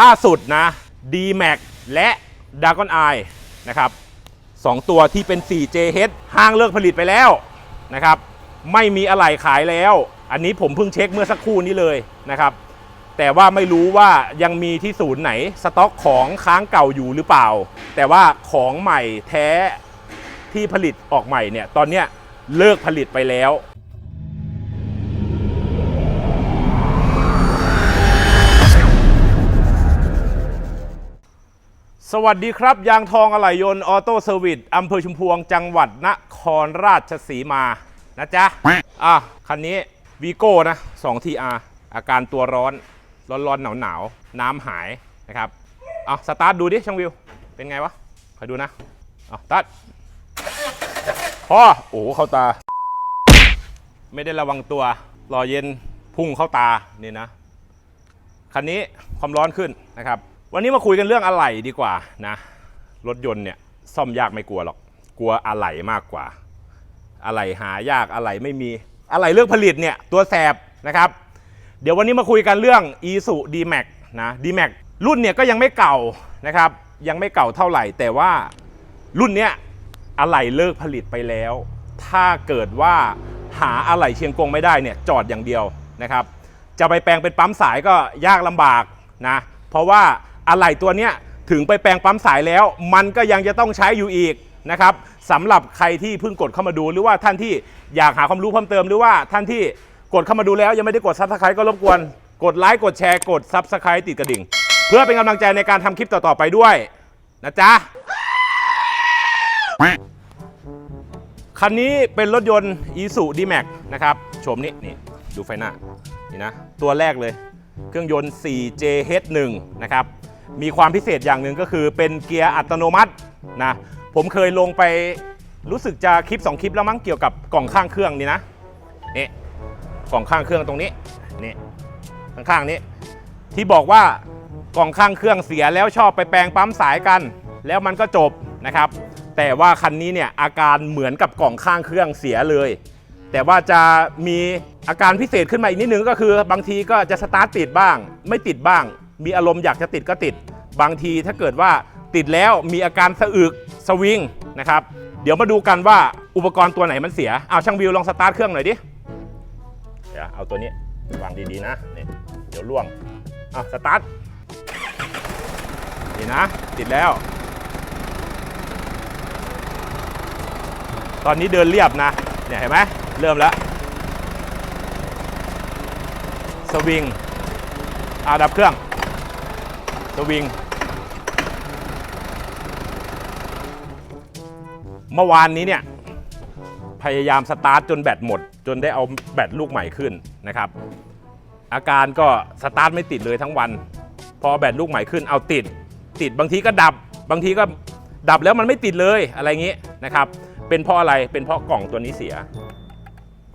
ล่าสุดนะ D-Max และ Dragon Eye นะครับสองตัวที่เป็น 4JH ห้างเลิกผลิตไปแล้วนะครับ ไม่มีอะไหล่ขายแล้ว อันนี้ผมเพิ่งเช็คเมื่อสักครู่นี้เลยนะครับ แต่ว่าไม่รู้ว่ายังมีที่ศูนย์ไหน สต็อกของค้างเก่าอยู่หรือเปล่า แต่ว่าของใหม่แท้ที่ผลิตออกใหม่เนี่ย ตอนเนี้ยเลิกผลิตไปแล้ว สวัสดีครับ ยางทองอะไหล่ยนต์ออโต้เซอร์วิสอำเภอชุมพวงจังหวัดนครราชสีมา นะจ๊ะ อะ คันนี้วีโก้นะ2 TR อาการตัวร้อน ร้อนร้อนหนาวหนาวๆน้ำหายนะครับเอาสตาร์ทดูดิช่างวิว เป็นไงวะคอยดูนะอาสตาร์ทพอโอ้โหเข้าตา ไม่ได้ระวังตัว รอเย็นพุ่งเข้าตานี่นะ คันนี้ความร้อนขึ้นนะครับ วันนี้มาคุยกันเรื่องอะไหล่ดีกว่านะ รถยนต์เนี่ยซ่อมยากไม่กลัวหรอก กลัวอะไหล่มากกว่า อะไหล่หายากอะไหล่ไม่มี อะไหล่เลือกผลิตเนี่ยตัวแสบนะครับ เดี๋ยววันนี้มาคุยกันเรื่อง i s u D-Max นะ D-Max รุ่นเนี่ยก็ยังไม่เก่านะครับ ยังไม่เก่าเท่าไหร่ แต่ว่ารุ่นเนี้ยอะไหล่เลิกผลิตไปแล้ว ถ้าเกิดว่าหาอะไหล่เชียงกงไม่ได้เนี่ยจอดอย่างเดียวนะครับ จะไปแปลงเป็นปั๊มสายก็ยากลำบากนะ เพราะว่า อะไหล่ตัวเนี้ยถึงไปแปลงปั๊มสายแล้ว มันก็ยังจะต้องใช้อยู่อีกนะครับสำหรับใครที่เพิ่งกดเข้ามาดู หรือว่าท่านที่อยากหาความรู้เพิ่มเติมหรือว่าท่านที่กดเข้ามาดูแล้วยังไม่ได้กดซับสไครต์ก็รบกวน กดไลค์กดแชร์กดซับสไครต์ติดกระดิ่ง เพื่อเป็นกำลังใจในการทำคลิปต่อๆไปด้วย นะจ๊ะ คันนี้เป็นรถยนต์ i s u D-Max นะครับโฉมนี้นี่ดูไฟหน้านี่นะตัวแรกเลย เครื่องยนต์ 4JH1 นะครับ มีความพิเศษอย่างหนึ่งก็คือเป็นเกียร์อัตโนมัตินะผมเคยลงไปรู้สึกจะคลิป 2 คลิปแล้วมั้งเกี่ยวกับกล่องข้างเครื่องนี่นะนี่กล่องข้างเครื่องตรงนี้นี่ข้างๆนี้ ที่บอกว่ากล่องข้างเครื่องเสียแล้วชอบไปแปลงปั๊มสายกัน แล้วมันก็จบนะครับ แต่ว่าคันนี้เนี่ยอาการเหมือนกับกล่องข้างเครื่องเสียเลย แต่ว่าจะมีอาการพิเศษขึ้นมาอีกนิดนึงก็คือบางทีก็จะสตาร์ทติดบ้าง ไม่ติดบ้าง มีอารมณ์อยากจะติดก็ติด บางทีถ้าเกิดว่าติดแล้วมีอาการสะอึกสวิงนะครับ เดี๋ยวมาดูกันว่าอุปกรณ์ตัวไหนมันเสียเอาช่างวิวลองสตาร์ทเครื่องหน่อยดิเดี๋ยวเอาตัวนี้วางดีๆนะนี่เดี๋ยวล่วงอะสตาร์ทนี่นะ ติดแล้ว ตอนนี้เดินเรียบนะเนี่ยเห็นไหมเริ่มแล้วสวิงอาดับเครื่อง สวิง เมื่อวานนี้เนี่ย พยายามสตาร์ทจนแบตหมด จนได้เอาแบตลูกใหม่ขึ้นนะครับ อาการก็สตาร์ทไม่ติดเลยทั้งวัน พอแบตลูกใหม่ขึ้นเอาติด ติดบางทีก็ดับ บางทีก็ดับแล้วมันไม่ติดเลยอะไรอย่างนี้นะครับ เป็นเพราะอะไรเป็นเพราะกล่องตัวนี้เสีย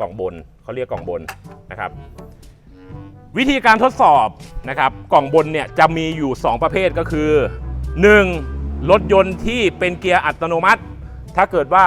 กล่องบนเขาเรียกกล่องบนนะครับ วิธีการทดสอบนะครับกล่องบนเนี่ยจะมีอยู่ 2 ประเภทก็คือ 1. รถยนต์ที่เป็นเกียร์อัตโนมัติ ถ้าเกิดว่า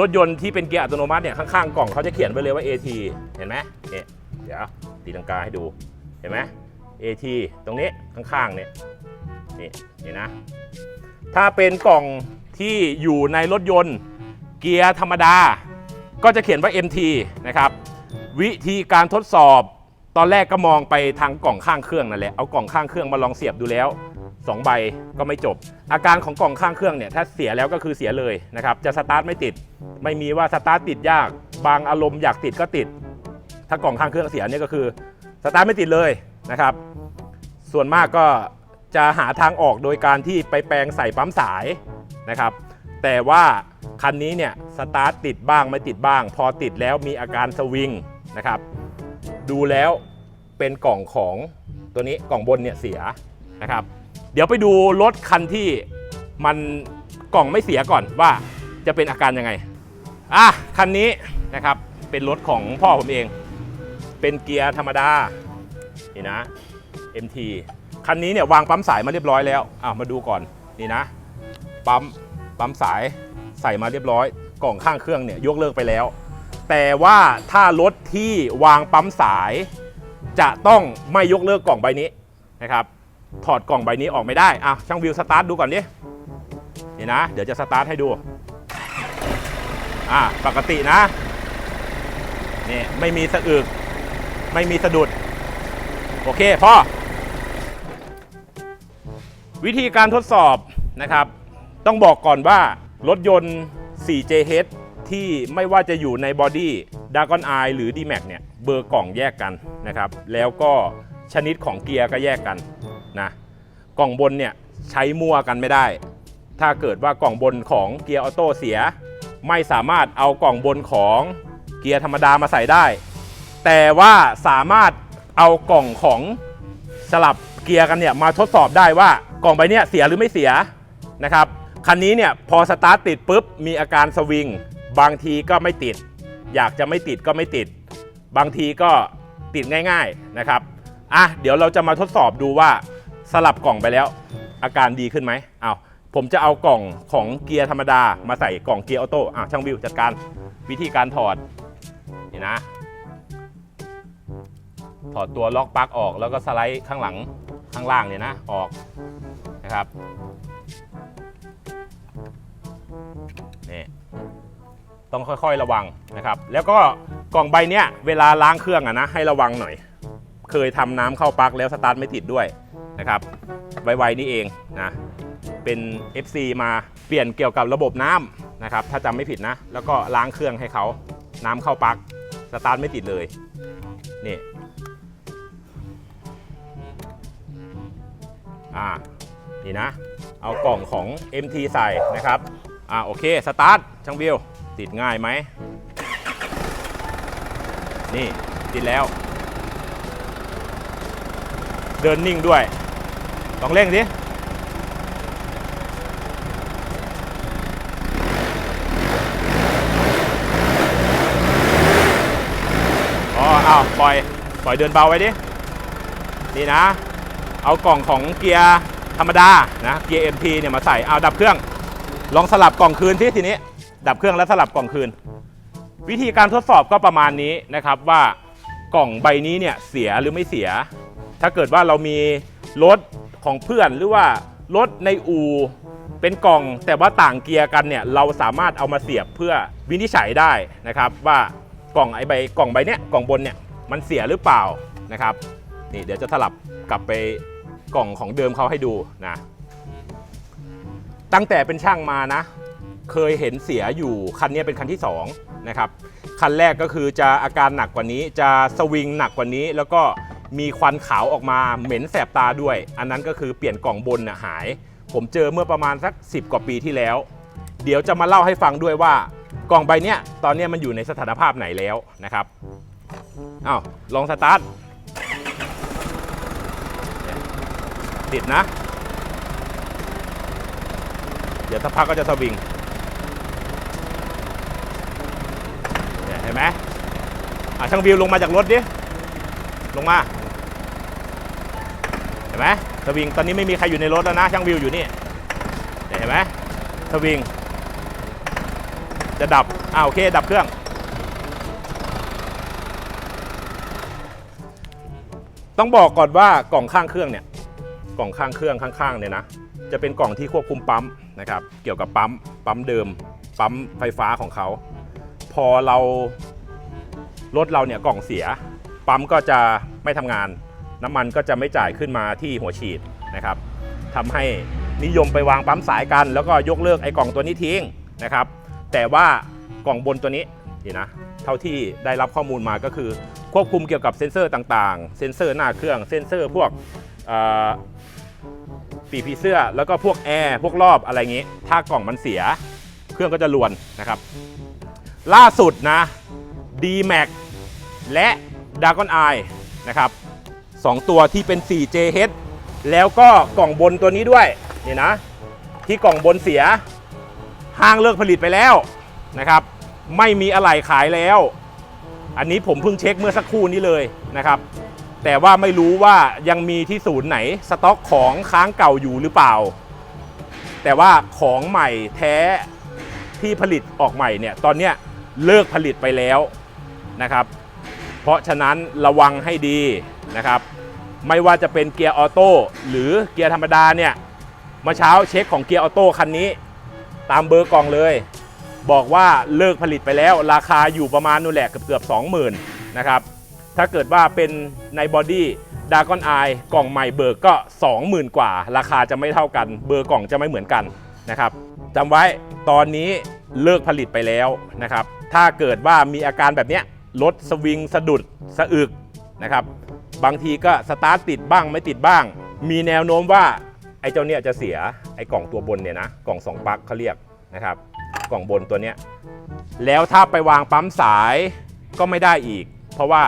รถยนต์ที่เป็นเกียร์อัตโนมัติเนี่ยข้างๆกล่องเขาจะเขียนไว้เลยว่า AT เห็นไหมเนี่ยเดี๋ยวตีลังกาให้ดูเห็นไหม AT ตรงนี้ข้างๆเนี่ยนี่เห็นนะ ถ้าเป็นกล่องที่อยู่ในรถยนต์เกียร์ธรรมดา ก็จะเขียนว่า MT นะครับวิธีการทดสอบ ตอนแรกก็มองไปทางกล่องข้างเครื่องนั่นแหละ เอากล่องข้างเครื่องมาลองเสียบดูแล้ว2ใบก็ไม่จบ อาการของกล่องข้างเครื่องเนี่ยถ้าเสียแล้วก็คือเสียเลยนะครับ จะสตาร์ทไม่ติด ไม่มีว่าสตาร์ทติดยาก บางอารมณ์อยากติดก็ติด ถ้ากล่องข้างเครื่องเสียเนี่ยก็คือสตาร์ทไม่ติดเลยนะครับ ส่วนมากก็จะหาทางออกโดยการที่ไปแปลงใส่ปั๊มสายนะครับ แต่ว่าคันนี้เนี่ยสตาร์ทติดบ้างไม่ติดบ้าง พอติดแล้วมีอาการสวิงนะครับ ดูแล้ว เป็นกล่องของตัวนี้กล่องบนเนี่ยเสียนะครับ เดี๋ยวไปดูรถคันที่มันกล่องไม่เสียก่อนว่าจะเป็นอาการยังไงอะคันนี้นะครับเป็นรถของพ่อผมเอง เป็นเกียร์ธรรมดานี่นะ MT คันนี้เนี่ยวางปั๊มสายมาเรียบร้อยแล้วอะมาดูก่อนนี่นะปั๊มปั๊มสายใส่มาเรียบร้อย กล่องข้างเครื่องเนี่ยยกเลิกไปแล้ว แต่ว่าถ้ารถที่วางปั๊มสาย จะต้องไม่ยกเลิกกล่องใบนี้นะครับถอดกล่องใบนี้ออกไม่ได้อะช่างวิวสตาร์ทดูก่อนดินี่นะ เดี๋ยวจะสตาร์ทให้ดูอะปกตินะนี่ไม่มีสะอึกไม่มีสะดุด โอเคพ่อ วิธีการทดสอบนะครับ ต้องบอกก่อนว่ารถยนต์ 4JH ที่ไม่ว่าจะอยู่ในบอดี้ d a g o n Eye หรือ D-Max เนี่ยเบอร์กล่องแยกกันนะครับ แล้วก็ชนิดของเกียร์ก็แยกกันนะกล่องบนเนี่ยใช้มั่วกันไม่ได้ ถ้าเกิดว่ากล่องบนของเกียร์ออโต้เสีย ไม่สามารถเอากล่องบนของเกียร์ธรรมดามาใส่ได้ แต่ว่าสามารถเอากล่องของสลับเกียร์กันเนี่ยมาทดสอบได้ว่ากล่องใบเนี้ยเสียหรือไม่เสียนะครับคันนี้เนี่ยพอสตาร์ทติดปุ๊บมีอาการสวิง บางทีก็ไม่ติด อยากจะไม่ติดก็ไม่ติด บางทีก็ติดง่ายๆนะครับอะเดี๋ยวเราจะมาทดสอบดูว่าสลับกล่องไปแล้ว อาการดีขึ้นไหมอ้าวผมจะเอากล่องของเกียร์ธรรมดามาใส่กล่องเกียร์ออโต้อะช่างวิวจัดการวิธีการถอดนี่นะ ถอดตัวล็อกปลั๊กออกแล้วก็สไลด์ข้างหลังข้างล่างเนี่ยนะออกนะครับ ต้องค่อยๆระวังนะครับ แล้วก็กล่องใบเนี้ยเวลาล้างเครื่องอะนะให้ระวังหน่อย เคยทำน้ำเข้าปลั๊กแล้วสตาร์ทไม่ติดด้วยนะครับไวๆนี่เองนะเป็น FC มาเปลี่ยนเกี่ยวกับระบบน้ำนะครับถ้าจำไม่ผิดนะ แล้วก็ล้างเครื่องให้เขาน้ำเข้าปลั๊กสตาร์ทไม่ติดเลยนี่อ่านี่นะ เอากล่องของ MT ใส่นะครับอ่าโอเค สตาร์ทช่างวิว ติดง่ายไหม นี่ติดแล้ว เดินนิ่งด้วยต้องเร่งสิอ๋ออ้าวปล่อย ปล่อยเดินเบาไว้ดิ นี่นะ เอากล่องของเกียร์ธรรมดา นะ เกียร์ MT เนี่ยมาใส่ เอาดับเครื่อง ลองสลับกล่องคืนที่ทีนี้ ดับเครื่องแล้วสลับกล่องคืน วิธีการทดสอบก็ประมาณนี้นะครับว่ากล่องใบนี้เนี่ยเสียหรือไม่เสีย ถ้าเกิดว่าเรามีรถของเพื่อนหรือว่ารถในอู่เป็นกล่องแต่ว่าต่างเกียร์กันเนี่ยเราสามารถเอามาเสียบเพื่อวินิจฉัยได้นะครับ ว่ากล่องไอใบกล่องใบเนี้ยกล่องบนเนี่ยมันเสียหรือเปล่านะครับนี่เดี๋ยวจะสลับกลับไปกล่องของเดิมเขาให้ดูนะตั้งแต่เป็นช่างมานะ เคยเห็นเสียอยู่คันนี้เป็นคันที่2นะครับคันแรกก็คือจะอาการหนักกว่านี้จะสวิงหนักกว่านี้ แล้วก็มีควันขาวออกมาเหม็นแสบตาด้วย อันนั้นก็คือเปลี่ยนกล่องบนน่ะหาย ผมเจอเมื่อประมาณสัก 10 กว่าปีที่แล้ว เดี๋ยวจะมาเล่าให้ฟังด้วยว่ากล่องใบเนี้ยตอนเนี้ยมันอยู่ในสถานภาพไหนแล้วนะครับอ้าวลองสตาร์ทติดนะ เดี๋ยวสักพักก็จะสวิง นี่ยเห็นไหมอะช่างวิวลงมาจากรถดิ ลงมา เห็นไหมสวิงตอนนี้ไม่มีใครอยู่ในรถแล้วนะ ช่างวิวอยู่นี่เนี่ยเห็นไหมสวิง จะดับอ่าโอเค ดับเครื่อง ต้องบอกก่อนว่ากล่องข้างเครื่องเนี่ย กล่องข้างเครื่องข้างๆเนี่ยนะ จะเป็นกล่องที่ควบคุมปั๊มนะครับ เกี่ยวกับปั๊ม ปั๊มเดิม ปั๊มไฟฟ้าของเขา พอเรา รถเราเนี่ยกล่องเสีย ปั๊มก็จะไม่ทำงาน น้ำมันก็จะไม่จ่ายขึ้นมาที่หัวฉีดนะครับทำให้นิยมไปวางปั๊มสายกัน แล้วก็ยกเลิกไอ้กล่องตัวนี้ทิ้งนะครับ แต่ว่ากล่องบนตัวนี้นี่นะเท่าที่ได้รับข้อมูลมาก็คือ ควบคุมเกี่ยวกับเซ็นเซอร์ต่างๆ เซ็นเซอร์หน้าเครื่อง เซ็นเซอร์พวกปีกผีเสื้อ แล้วก็พวกแอร์พวกรอบอะไรอย่างงี้ ถ้ากล่องมันเสีย เครื่องก็จะลวนนะครับ ล่าสุดนะ D-Max และ d a g o n Eye นะครับสองตัวที่เป็น 4JH แล้วก็กล่องบนตัวนี้ด้วยนี่นะ ที่กล่องบนเสียห้างเลิกผลิตไปแล้วนะครับ ไม่มีอะไหล่ขายแล้ว อันนี้ผมเพิ่งเช็คเมื่อสักครู่นี้เลยนะครับ แต่ว่าไม่รู้ว่ายังมีที่ศูนย์ไหนสต็อกของค้างเก่าอยู่หรือเปล่า แต่ว่าของใหม่แท้ที่ผลิตออกใหม่เนี่ยตอนเนี้ยเลิกผลิตไปแล้ว นะครับ เพราะฉะนั้นระวังให้ดีนะครับ ไม่ว่าจะเป็นเกียร์ออโต้หรือเกียร์ธรรมดาเนี่ยเมื่อเช้าเช็คของเกียร์ออโต้คันนี้ ตามเบอร์กล่องเลย บอกว่าเลิกผลิตไปแล้ว ราคาอยู่ประมาณนู่นแหละเกือบเกือบ20,000นะครับถ้าเกิดว่าเป็นในบอดี้ดากอนไอกล่องใหม่เบิกก็ 20,000 กว่า ราคาจะไม่เท่ากัน เบอร์กล่องจะไม่เหมือนกันนะครับจำไว้ตอนนี้เลิกผลิตไปแล้วนะครับ ถ้าเกิดว่ามีอาการแบบเนี้ย รถสวิงสะดุดสะอึกนะครับบางทีก็สตาร์ทติดบ้างไม่ติดบ้าง มีแนวโน้มว่าไอ้เจ้าเนี่ยจะเสียไอ้กล่องตัวบนเนี่ยนะกล่องสองปลั๊กเขาเรียกนะครับกล่องบนตัวเนี้ยแล้วถ้าไปวางปั๊มสายก็ไม่ได้อีก เพราะว่า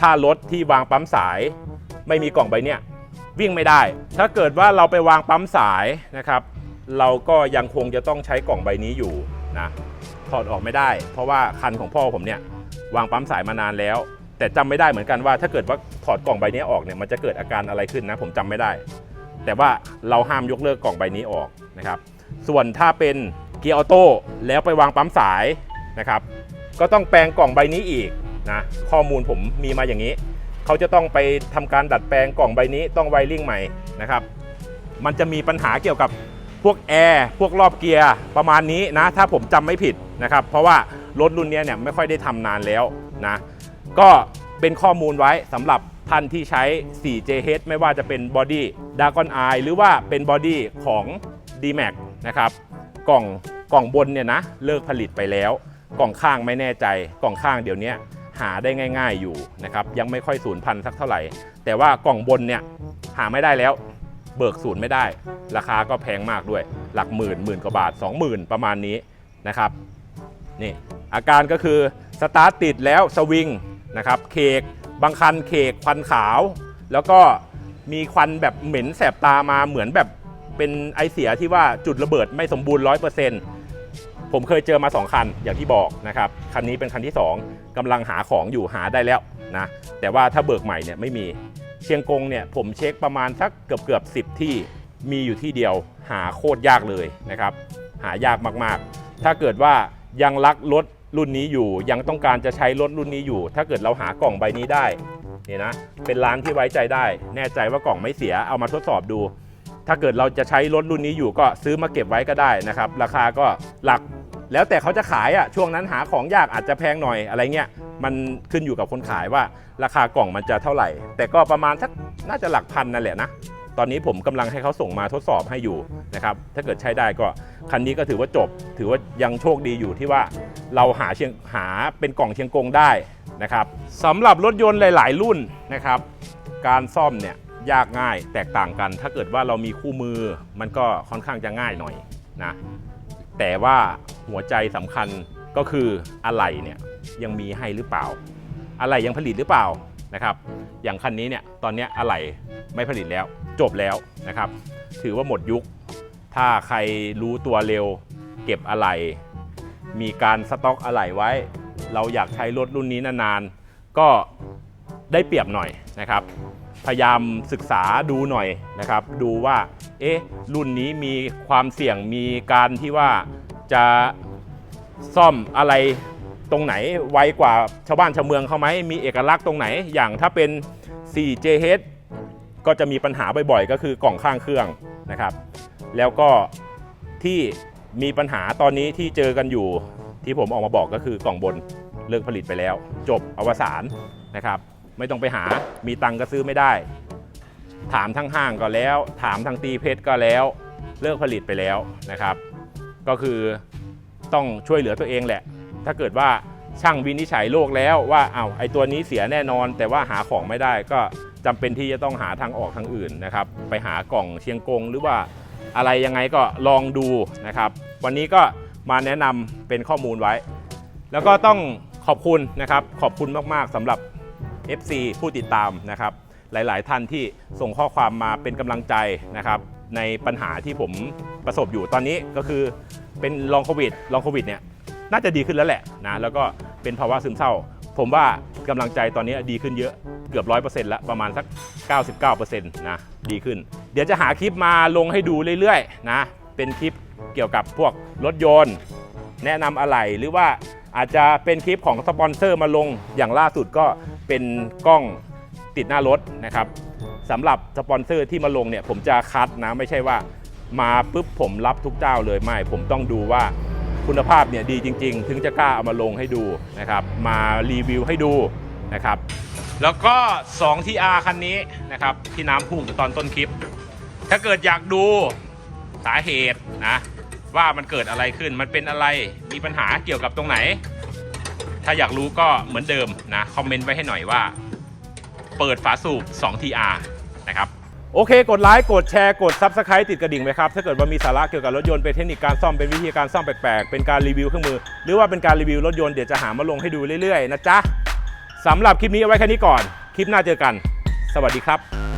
ถ้ารถที่วางปั๊มสายไม่มีกล่องใบเนี้ยวิ่งไม่ได้ ถ้าเกิดว่าเราไปวางปั๊มสายนะครับ เราก็ยังคงจะต้องใช้กล่องใบนี้อยู่นะถอดออกไม่ได้ เพราะว่าคันของพ่อผมเนี่ย วางปั๊มสายมานานแล้ว แต่จำไม่ได้เหมือนกันว่าถ้าเกิดว่าถอดกล่องใบนี้ออกเนี่ยมันจะเกิดอาการอะไรขึ้นนะผมจำไม่ได้ แต่ว่าเราห้ามยกเลิกกล่องใบนี้ออกนะครับ ส่วนถ้าเป็นเกียร์ออโต้แล้วไปวางปั๊มสายนะครับ ก็ต้องแปลงกล่องใบนี้อีกนะข้อมูลผมมีมาอย่างนี้เขาจะต้องไปทำการดัดแปลงกล่องใบนี้ต้องไวริ่งใหม่นะครับ มันจะมีปัญหาเกี่ยวกับ พวกแอร์พวกรอบเกียร์ประมาณนี้นะ ถ้าผมจำไม่ผิดนะครับ เพราะว่ารถรุ่นนี้เนี่ยไม่ค่อยได้ทำนานแล้วนะ ก็เป็นข้อมูลไว้สำหรับท่านที่ใช้ 4JH ไม่ว่าจะเป็นบอดี้ Dragon Eye หรือว่าเป็นบอดี้ของ D-Max นะครับ กล่องกล่องบนเนี่ยนะ เลิกผลิตไปแล้ว กล่องข้างไม่แน่ใจ กล่องข้างเดี๋ยวนี้หาได้ง่าย ๆอยู่นะครับ ยังไม่ค่อยสูญพันธุ์สักเท่าไหร่ แต่ว่ากล่องบนเนี่ยหาไม่ได้แล้ว เบิกศูนย์ไม่ได้ ราคาก็แพงมากด้วย หลักหมื่นหมื่นกว่าบาท 20,000 ประมาณนี้นะครับนี่อาการก็คือสตาร์ทติดแล้วสวิงนะครับเคกบางคันเคกควันขาว แล้วก็มีควันแบบเหม็นแสบตามาเหมือนแบบเป็นไอเสียที่ว่าจุดระเบิดไม่สมบูรณ์100%ผมเคยเจอมา 2 คันอย่างที่บอกนะครับ คันนี้เป็นคันที่ 2กำลังหาของอยู่หาได้แล้วนะแต่ว่าถ้าเบิกใหม่เนี่ยไม่มี เชียงกงเนี่ยผมเช็คประมาณสักเกือบเกือบสิที่มีอยู่ที่เดียวหาโคตรยากเลยนะครับ หายากมากๆ ถ้าเกิดว่ายังรักรถรุ่นนี้อยู่ ยังต้องการจะใช้รถรุ่นนี้อยู่ ถ้าเกิดเราหากล่องใบนี้ได้นี่นะเป็นร้านที่ไว้ใจได้ แน่ใจว่ากล่องไม่เสียเอามาทดสอบดู ถ้าเกิดเราจะใช้รถรุ่นนี้อยู่ก็ซื้อมาเก็บไว้ก็ได้นะครับ ราคาก็หลักแล้วแต่เขาจะขายอะช่วงนั้นหาของยากอาจจะแพงหน่อยอะไรเงี้ย มันขึ้นอยู่กับคนขายว่าราคากล่องมันจะเท่าไหร่ แต่ก็ประมาณสักน่าจะหลักพันนั่นแหละนะ ตอนนี้ผมกำลังให้เขาส่งมาทดสอบให้อยู่นะครับ ถ้าเกิดใช้ได้ก็คันนี้ก็ถือว่าจบ ถือว่ายังโชคดีอยู่ที่ว่าเราหาเชียงหาเป็นกล่องเชียงกงได้นะครับสำหรับรถยนต์หลาย ๆ รุ่นนะครับ การซ่อมเนี่ยยากง่ายแตกต่างกัน ถ้าเกิดว่าเรามีคู่มือมันก็ค่อนข้างจะง่ายหน่อยนะแต่ว่าหัวใจสำคัญ ก็คืออะไรเนี่ยยังมีให้หรือเปล่า อะไรยังผลิตหรือเปล่านะครับ อย่างคันนี้เนี่ยตอนนี้อะไรไม่ผลิตแล้วจบแล้วนะครับ ถือว่าหมดยุค ถ้าใครรู้ตัวเร็ว เก็บอะไร มีการสต็อกอะไรไว้ เราอยากใช้รถรุ่นนี้นานๆ ก็ได้เปรียบหน่อยนะครับ พยายามศึกษาดูหน่อยนะครับ ดูว่า เอ๊ะ รุ่นนี้มีความเสี่ยงมีการที่ว่าจะ ซ่อมอะไรตรงไหนไวกว่าชาวบ้านชาวเมืองเขาไหมมีเอกลักษณ์ตรงไหนอย่างถ้าเป็น 4JH ก็จะมีปัญหาบ่อยๆ ก็คือกล่องข้างเครื่องนะครับ แล้วก็ที่มีปัญหาตอนนี้ที่เจอกันอยู่ที่ผมออกมาบอกก็คือกล่องบนเลิกผลิตไปแล้ว จบอวสานนะครับ ไม่ต้องไปหามีตังค์ก็ซื้อไม่ได้ ถามทั้งห้างก็แล้ว ถามทางตีเพชรก็แล้ว เลิกผลิตไปแล้วนะครับ ก็คือ ต้องช่วยเหลือตัวเองแหละ ถ้าเกิดว่าช่างวินิจฉัยโรคแล้วว่าเอาวไอตัวนี้เสียแน่นอน แต่ว่าหาของไม่ได้ก็จำเป็นที่จะต้องหาทางออกทางอื่นนะครับ ไปหากล่องเชียงกงหรือว่าอะไรยังไงก็ลองดูนะครับ วันนี้ก็มาแนะนำเป็นข้อมูลไว้ แล้วก็ต้องขอบคุณนะครับ ขอบคุณมากๆสำหรับ FC ผู้ติดตามนะครับ หลาย ๆ ท่านที่ส่งข้อความมาเป็นกำลังใจนะครับ ในปัญหาที่ผมประสบอยู่ตอนนี้ก็คือ เป็นลองโควิดลองโควิดเนี่ยน่าจะดีขึ้นแล้วแหละนะแล้วก็เป็นภาวะซึมเศร้า ผมว่ากำลังใจตอนนี้ดีขึ้นเยอะเกือบ100%แล้วประมาณสัก 99%นะดีขึ้น เดี๋ยวจะหาคลิปมาลงให้ดูเรื่อยๆนะเป็นคลิปเกี่ยวกับพวกรถยนต์ แนะนำอะไรหรือว่าอาจจะเป็นคลิปของสปอนเซอร์มาลงอย่างล่าสุดก็เป็นกล้องติดหน้ารถนะครับสำหรับสปอนเซอร์ที่มาลงเนี่ยผมจะคัดนะไม่ใช่ว่า มาปุ๊บผมรับทุกเจ้าเลยไม่ ผมต้องดูว่าคุณภาพเนี่ยดีจริง ๆ ถึงจะกล้าเอามาลงให้ดูนะครับมารีวิวให้ดูนะครับแล้วก็ 2 TR คันนี้นะครับที่น้ำพุ่งตอนต้นคลิป ถ้าเกิดอยากดูสาเหตุนะว่ามันเกิดอะไรขึ้นมันเป็นอะไรมีปัญหาเกี่ยวกับตรงไหน ถ้าอยากรู้ก็เหมือนเดิมนะคอมเมนต์ไว้ให้หน่อยว่า เปิดฝาสูบ 2TR นะครับ โอเค กดไลค์กดแชร์กด Subscribe ติดกระดิ่งไหมครับ ถ้าเกิดว่ามีสาระเกี่ยวกับรถยนต์เป็นเทคนิคการซ่อมเป็นวิธีการซ่อมแปลกๆ เป็นการรีวิวเครื่องมือ หรือว่าเป็นการรีวิวรถยนต์เดี๋ยวจะหามาลงให้ดูเรื่อยๆ นะจ๊ะสำหรับคลิปนี้เอาไว้แค่นี้ก่อน คลิปหน้าเจอกัน สวัสดีครับ